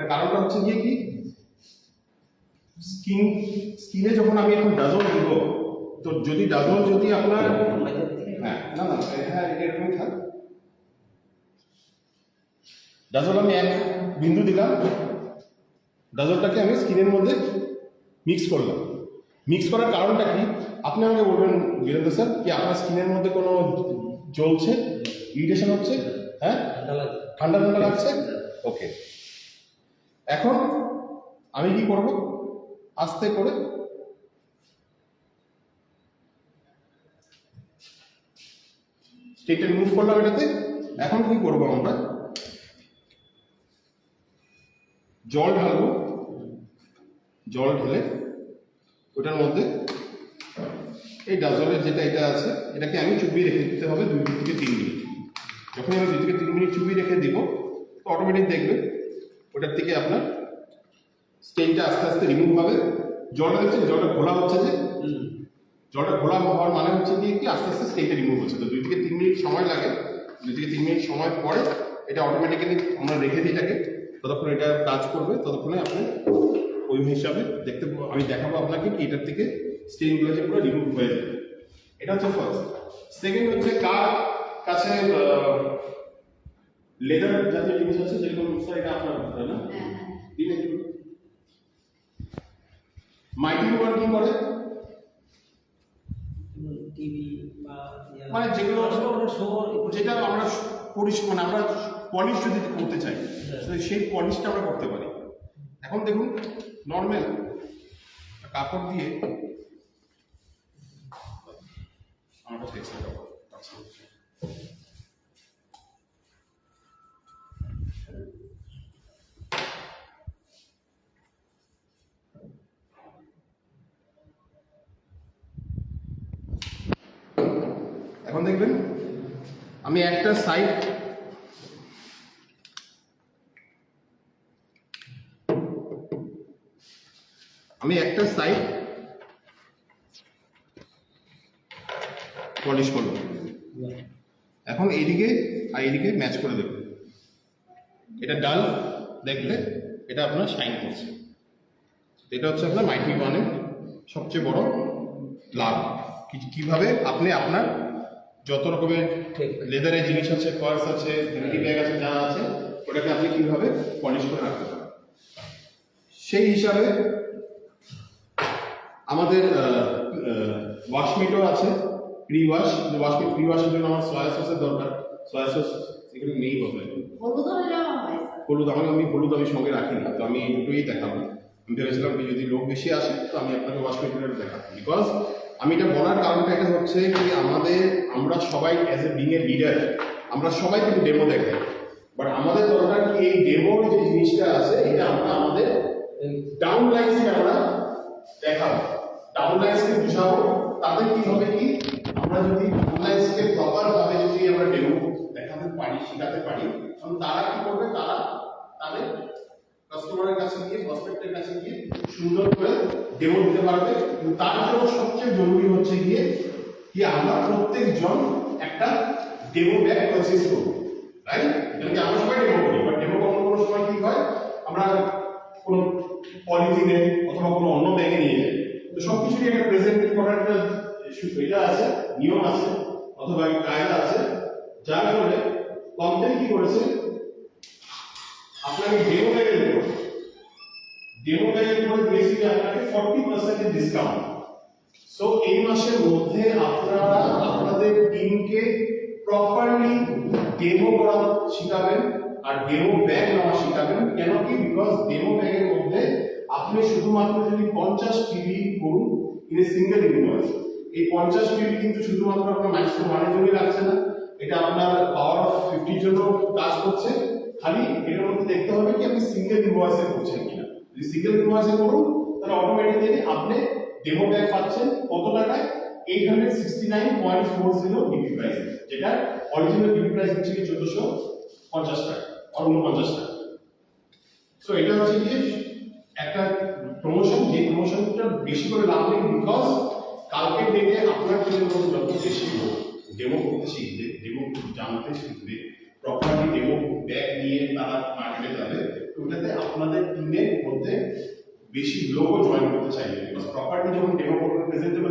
তার কারণটা হচ্ছে গিয়ে কি? স্কিন স্কিনে যখন আমি এখন ডাজল দিব তো যদি ডাজল যদি আপনার হ্যাঁ না না হ্যাঁ এরকমই থাক। ডাজল আমি এক বিন্দু দিলাম। ডাজলটাকে আমি স্কিনের মধ্যে মিক্স করলাম। মিক্স করার কারণটা কি? আপনি আমাকে বলবেন বীরেন্দ্র স্যার কি আপনার স্কিনের মধ্যে কোনো জ্বলছে? ইরিটেশন হচ্ছে? হ্যাঁ? ঠান্ডা ঠান্ডা লাগছে? ওকে। এখন আমি কি করব? আস্তে করে স্টেটটা রিমুভ করলাম এটাতে। এখন কি করব আমরা? জল ঢালবো। জল ঢেলে ওটার মধ্যে এই ডাজলের যেটা এটা আছে, এটাকে আমি চুপিয়ে রেখে দিতে হবে দুই থেকে তিন মিনিট। যখন আমি দুই থেকে তিন মিনিট চুপিয়ে রেখে দিব অটোমেটিক দেখবে ওটার থেকে আপনার স্টেনটা আস্তে আস্তে রিমুভ হবে। জলটা দেখছেন জলটা ঘোলা হচ্ছে যে? জলটা ঘোলা হওয়ার মানে হচ্ছে কি কি? আস্তে আস্তে স্টেনটা রিমুভ হচ্ছে। তো দুই থেকে তিন মিনিট সময় লাগে। দুই থেকে তিন মিনিট সময় পরে এটা অটোমেটিক্যালি আমরা রেখে দিই এটাকে। ততক্ষণ এটা কাজ করবে। ততক্ষণে আপনি ওই হিসাবে দেখতে পাবো- আমি দেখাবো আপনাকে কি এটার থেকে স্টেনগুলো যে পুরো রিমুভ হয়ে যাবে। এটা হচ্ছে ফার্স্ট সেকেন্ড হচ্ছে কার কাছে লেদার জাতীয় জিনিস আছে? এটা আপনার তাই না দিন একটু মাইটি ওয়ান কি করে? টিভি বা মানে যেগুলো যেটা আমরা পলিশ মানে আমরা পলিশ যদি করতে চাই হ্যাঁ। সেই পলিশটা আমরা করতে পারি। এখন দেখুন নর্মাল কাপড় দিয়ে আমরা ফেক্সে কাপড় এখন দেখবেন, আমি একটা সাইড আমি একটা সাইড পলিশ করব। এখন এইদিকে আর এইদিকে ম্যাচ করে দেব এটা ডাল দেখলে এটা আপনার শাইন করছে। এটা হচ্ছে আপনার মাইটি ওয়ানের সবচেয়ে বড় লাভ। কীভাবে আপনি আপনার যত রকমের লেদারের জিনিস আছে পার্স আছে ভ্যানিটি ব্যাগ আছে যা আছে ওটাকে আপনি কীভাবে পলিশ করে রাখতে পারেন? সেই হিসাবে আমাদের ওয়াশমিটও আছে প্রি ওয়াশ ওয়াশমিট প্রি ওয়াশের জন্য আমার সয়া সসের দরকার। সয়া সস এখানে নেই বোধহয় হলুদ হলে হলুদ আমি আমি হলুদ আমি সঙ্গে রাখি না তো আমি এই দুটোই দেখাবো। আমি ভেবেছিলাম যদি লোক বেশি আসে তো আমি আপনাকে ওয়াশ দেখাবো। বিকজ আমি এটা বলার কারণটা এটা হচ্ছে কি আমাদের, আমরা সবাই as a being a leader আমরা সবাই কিন্তু ডেমো দেখাই। বাট আমাদের দরকার কি এই ডেমোর যে জিনিসটা আছে, এটা আমরা আমাদের ডাউন লাইন্সকে আমরা দেখাবো। ডাউন লাইন্সকে বুঝাবো। তাতে কি হবে কি, আমরা যদি ডাউন লাইন্সকে প্রপার ভাবে যদি আমরা ডেমো দেখাতে পারি, শেখাতে পারি তখন তারা কি করবে? তারা তাদের কাস্টমারের কাছে গিয়ে প্রসপেক্টের কাছে গিয়ে সুন্দর করে ডেমো দিতে পারবে। তার জন্য সবচেয়ে জরুরি হচ্ছে গিয়ে কি আমরা প্রত্যেকজন একটা ডেমো ব্যাগ পারচেজ করব রাইট যেমন কি আমরা সবাই ডেমো করি বাট ডেমো কোনো কোনো সময় কি হয়? আমরা কোনো পলিথিনে অথবা কোনো অন্য ব্যাগে নিয়ে যাই। তো সব কিছুরই একটা প্রেজেন্ট করার একটা এটা আছে, নিয়ম আছে, অথবা কায়দা আছে, যার ফলে কোম্পানি কি করেছে? আপনাকে ডেমো ব্যাগের উপর ডেমো ব্যাগের উপর বেসিক্যালি আপনাকে ফর্টি পার্সেন্ট ডিসকাউন্ট সো এই মাসের মধ্যে আপনারা আপনাদের টিমকে প্রপারলি ডেমো করা শিখাবেন আর ডেমো ব্যাগ নেওয়া শিখাবেন। কেন কি? বিকজ ডেমো ব্যাগের মধ্যে আপনি শুধুমাত্র যদি পঞ্চাশ টিভি করুন ইন এ সিঙ্গেল ইউনিভার্স এই পঞ্চাশ পিবি কিন্তু শুধুমাত্র আপনার মাইক্রো ওয়ানের জন্যই লাগছে না। এটা আপনার পাওয়ার অফ ফিফটির জন্য কাজ করছে খালি এটার মধ্যে দেখতে হবে কি আপনি সিঙ্গেল ইনভয়েসে করছেন কিনা? যদি সিঙ্গেল ইনভয়েসে করুন, তাহলে অটোমেটিক্যালি আপনি ডেমো ব্যাগ পাচ্ছেন। কত টাকায়? Eight hundred sixty nine point four zero DP price যেটা অরিজিনাল ডিপি প্রাইস হচ্ছে কি চোদ্দশো পঞ্চাশ টাকা, আর উনপঞ্চাশ টাকা। সো এটা হচ্ছে কি একটা প্রমোশন যে প্রমোশনটা বেশি করে লাভ নেই বিকজ কালকের ডেটে আপনার মধ্যে যত বেশি ডেমো করতে শিখবে ডেমো জানতে শিখবে। প্রপারলি ডেমো ব্যাগ নিয়ে তারা মার্কেটে যাবে ওটাতে আপনাদের টিমের মধ্যে বেশি লোকও জয়েন করতে চাইবে বিকজ প্রপার্টি যখন ডেমো করবে প্রেজেন্টেবল